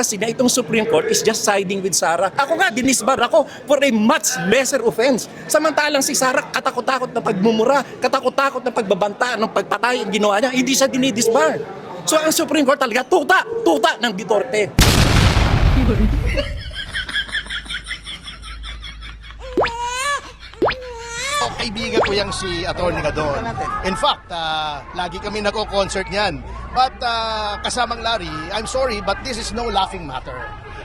kasi na itong Supreme Court is just siding with Sara. Ako nga, dinisbar ako for a much lesser offense. Samantalang si Sara, katakot-takot na pagmumura, katakot-takot na pagbabanta ng pagpatay ang ginawa niya, hindi siya dinidisbar. So ang Supreme Court talaga, tuta, tuta ng Duterte. Kaibigan ko yung si Atty. Gadon. In fact, ah, lagi kami nako-concert niyan. But ah, kasamang Larry, I'm sorry, but this is no laughing matter.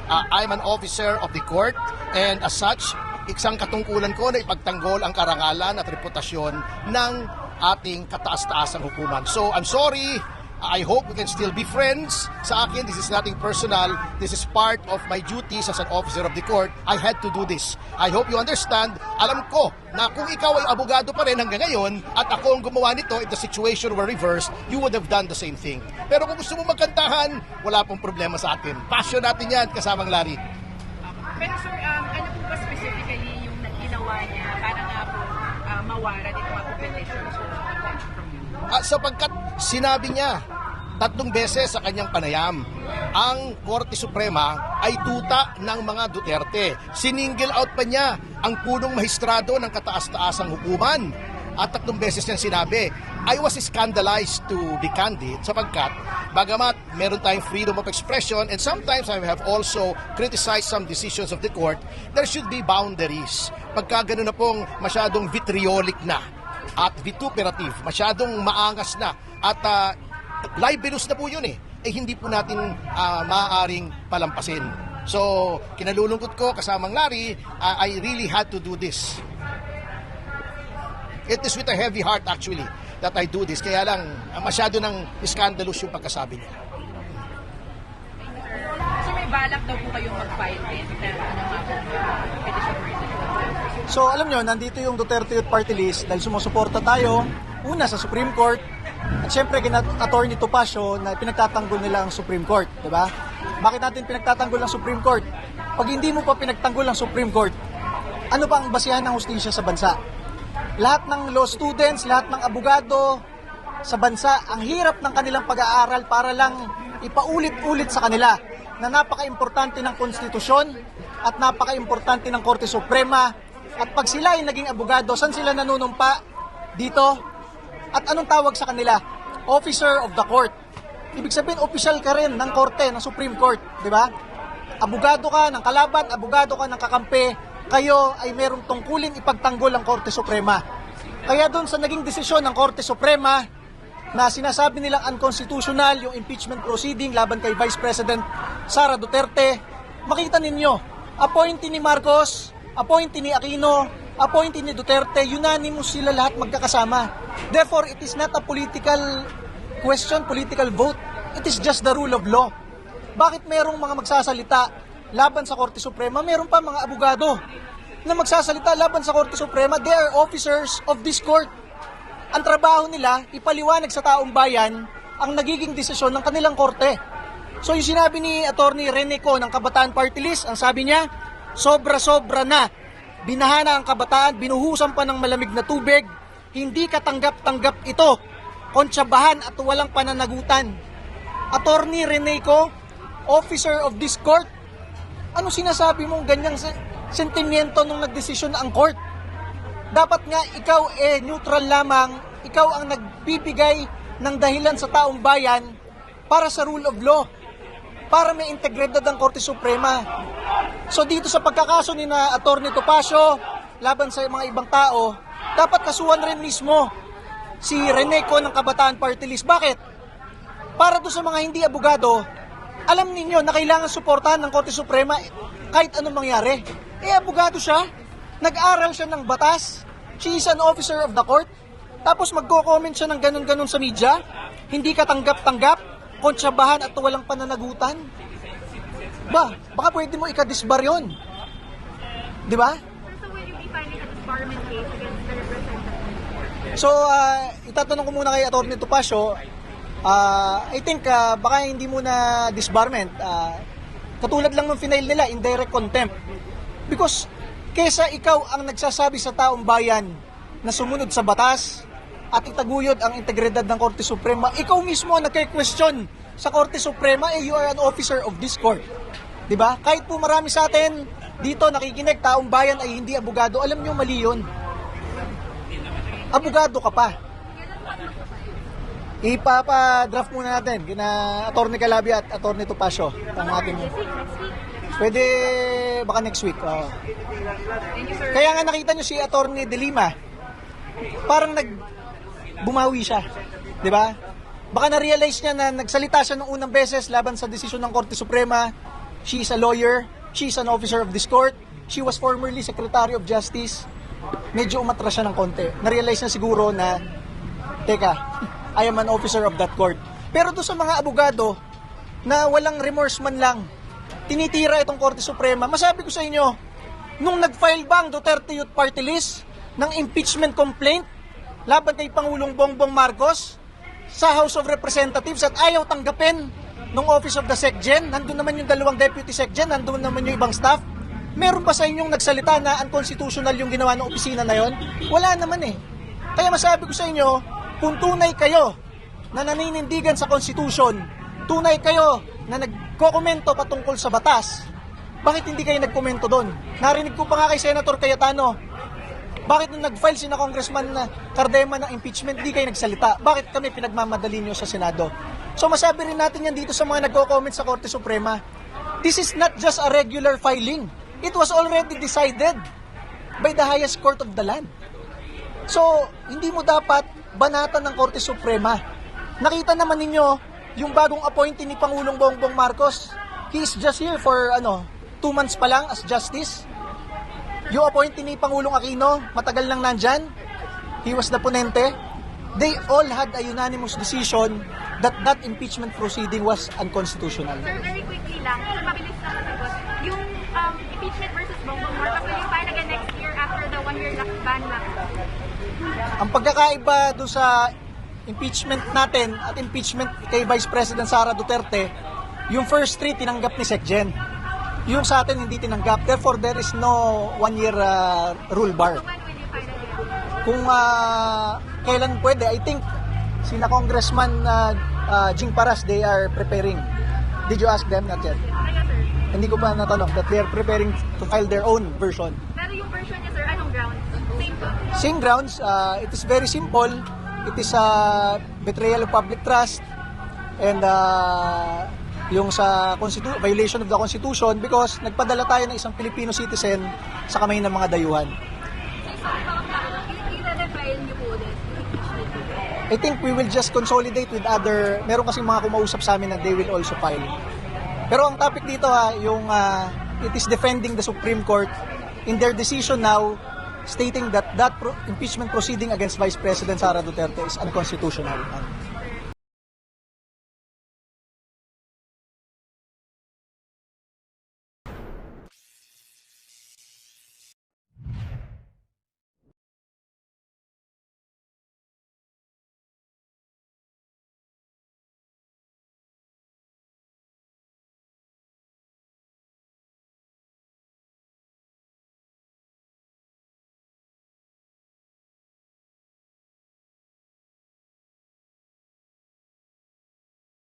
Ah, I'm an officer of the court and as such, isang katungkulan ko na ipagtanggol ang karangalan at reputasyon ng ating kataas-taasang hukuman. So, I'm sorry, I hope we can still be friends. Sa akin, this is nothing personal. This is part of my duties as an officer of the court. I had to do this. I hope you understand. Alam ko na kung ikaw ay abogado pa rin hanggang ngayon at ako ang gumawa nito if the situation were reversed, you would have done the same thing. Pero kung gusto mo magkantahan, wala pong problema sa atin. Passion natin yan, kasamang Larry. Pero sir, um, ano po ba specifically yung ginawa niya para nga po uh, mawara dito mga competition? At sapagkat sinabi niya tatlong beses sa kanyang panayam, ang Korte Suprema ay tuta ng mga Duterte. Siningle out pa niya ang punong mahistrado ng kataas-taasang hukuman. At tatlong beses niyang sinabi, I was scandalized to be candid sapagkat bagamat meron tayong freedom of expression and sometimes I have also criticized some decisions of the court, there should be boundaries. Pagka ganun na pong masyadong vitriolic na at vituperative, masyadong maangas na at ah, libelous na po yun eh, eh hindi po natin ah, maaaring palampasin. So, kinalulungkot ko kasamang Larry, ah, I really had to do this. It is with a heavy heart actually that I do this. Kaya lang, ah, masyado ng scandalous yung pagkasabi niya. So may balak daw po kayong mag-file din pero ano nga po uh, petition? So alam nyo, nandito yung Duterte Youth Party List dahil sumusuporta tayo, una sa Supreme Court, at syempre kina Attorney Topacio na pinagtatanggol nila ang Supreme Court, di ba? Bakit natin pinagtatanggol ang Supreme Court? Pag hindi mo pa pinagtanggol ang Supreme Court, ano ba ang basihan ng hustisya sa bansa? Lahat ng law students, lahat ng abogado sa bansa, ang hirap ng kanilang pag-aaral para lang ipaulit-ulit sa kanila na napaka-importante ng konstitusyon at napaka-importante ng Korte Suprema at pag sila ay naging abogado, saan sila nanunumpa? Dito. At anong tawag sa kanila? Officer of the Court. Ibig sabihin, official ka rin ng Korte, ng Supreme Court. Di ba? Abogado ka ng kalaban, abogado ka ng kakampi, kayo ay merong tungkulin ipagtanggol ang Korte Suprema. Kaya doon sa naging desisyon ng Korte Suprema na sinasabi nilang unconstitutional yung impeachment proceeding laban kay Vice President Sara Duterte, makita ninyo, appointee ni Marcos, appointee ni Aquino, appointee ni Duterte, unanimous sila lahat magkakasama. Therefore, it is not a political question, political vote. It is just the rule of law. Bakit merong mga magsasalita laban sa Korte Suprema, meron pa mga abogado na magsasalita laban sa Korte Suprema, they are officers of this court. Ang trabaho nila, ipaliwanag sa taong bayan ang nagiging desisyon ng kanilang korte. So yung sinabi ni Attorney Rene Co ng Kabataan Party List, ang sabi niya, sobra-sobra na. Binahana ang kabataan, binuhusan pa ng malamig na tubig, hindi katanggap-tanggap ito. Kontsabahan at walang pananagutan. Attorney Rene Co, officer of this court, ano sinasabi mong ganyang sen- sentimiento nung nagdesisyon na ang court? Dapat nga ikaw eh neutral lamang, ikaw ang nagbibigay ng dahilan sa taong bayan para sa rule of law, para may integridad ang Korte Suprema. So dito sa pagkakaso ni na Attorney Topacio laban sa mga ibang tao, dapat kasuhan rin mismo si Reneco ng Kabataan Party List. Bakit? Para doon sa mga hindi abogado, alam ninyo na kailangan suportahan ng Korte Suprema kahit anong mangyari. Eh, abogado siya, nag-aral siya ng batas, she is an officer of the court, tapos magko-comment siya ng ganun-ganun sa media, hindi ka tanggap-tanggap, kontsabahan at walang pananagutan. Ba, baka pwede mo ikadisbar yun. Di ba? So will you be filing a disbarment case against the representative? So, ah, itatanong ko muna kay Atty. Topacio, ah, I think ah, baka hindi muna disbarment. Ah, katulad lang ng final nila, indirect contempt. Because kesa ikaw ang nagsasabi sa taong bayan na sumunod sa batas at itaguyod ang integridad ng Korte Suprema, ikaw mismo ang nagke-question sa Korte Suprema, eh, you are an officer of this court. 'Di ba? Kahit po marami sa atin dito nakikinig, taong bayan ay hindi abogado, alam niyo mali 'yun. Abogado ka pa. Ipapa-draft muna natin kina Attorney Calabia at Attorney Topacio ang ating Pwede baka next week. oo. Thank you, sir. Kaya nga nakita nyo si Attorney De Lima, parang nag bumawi siya. 'Di ba? Baka na-realize niya na nagsalita siya nung unang beses laban sa desisyon ng Korte Suprema. She is a lawyer. She is an officer of this court. She was formerly Secretary of Justice. Medyo umatras siya ng konti. Na-realize na siguro na, teka, I am an officer of that court. Pero doon sa mga abogado na walang remorse man lang, tinitira itong Korte Suprema, masabi ko sa inyo, nung nag-file ba ang Duterte Youth Party List ng impeachment complaint laban kay Pangulong Bongbong Marcos sa House of Representatives at ayaw tanggapin ng Office of the SecGen, nandun naman yung dalawang Deputy SecGen, nandun naman yung ibang staff, meron ba sa inyong nagsalita na unconstitutional yung ginawa ng opisina na yon? Wala naman eh. Kaya masabi ko sa inyo, kung tunay kayo na naninindigan sa Constitution, tunay kayo na nagkokomento patungkol sa batas, bakit hindi kayo nagkomento doon? Narinig ko pa nga kay Senator Cayetano, bakit nung nag-file si na Congressman na Cardema ng impeachment, di kayo nagsalita? Bakit kami pinagmamadali nyo sa Senado? So masabi rin natin yan dito sa mga nagko-comment sa Korte Suprema. This is not just a regular filing. It was already decided by the highest court of the land. So, hindi mo dapat banatan ng Korte Suprema. Nakita naman ninyo yung bagong appointee ni Pangulong Bongbong Marcos. He just here for ano, two months pa lang as justice. Yung appointee ni Pangulong Aquino, matagal lang nandyan. He was the ponente. They all had a unanimous decision that that impeachment proceeding was unconstitutional. Sir, very quickly lang, mabilis lang masagot. Yung um, impeachment versus Bongbong Marcos will you file again next year after the one-year ban na? Ang pagkakaiba doon sa impeachment natin at impeachment kay Vice President Sara Duterte, yung first three tinanggap ni SecGen. Yung sa atin hindi tinanggap. Therefore, there is no one-year uh, rule bar. Kung uh, kailan pwede, I think sina Congressman uh, uh, Jing Paras, they are preparing. Did you ask them? Not yet. Hindi ko pa natanong that they are preparing to file their own version. pero yung version niya sir, anong grounds? Same po. Same grounds, uh, it is very simple. It is a betrayal of public trust and uh, yung sa constitu- violation of the Constitution because nagpadala tayo ng isang Filipino citizen sa kamay ng mga dayuhan. I think we will just consolidate with other, meron kasing mga kumausap sa amin na they will also file. Pero ang topic dito ha, yung uh, it is defending the Supreme Court in their decision now stating that that pro- impeachment proceeding against Vice President Sara Duterte is unconstitutional.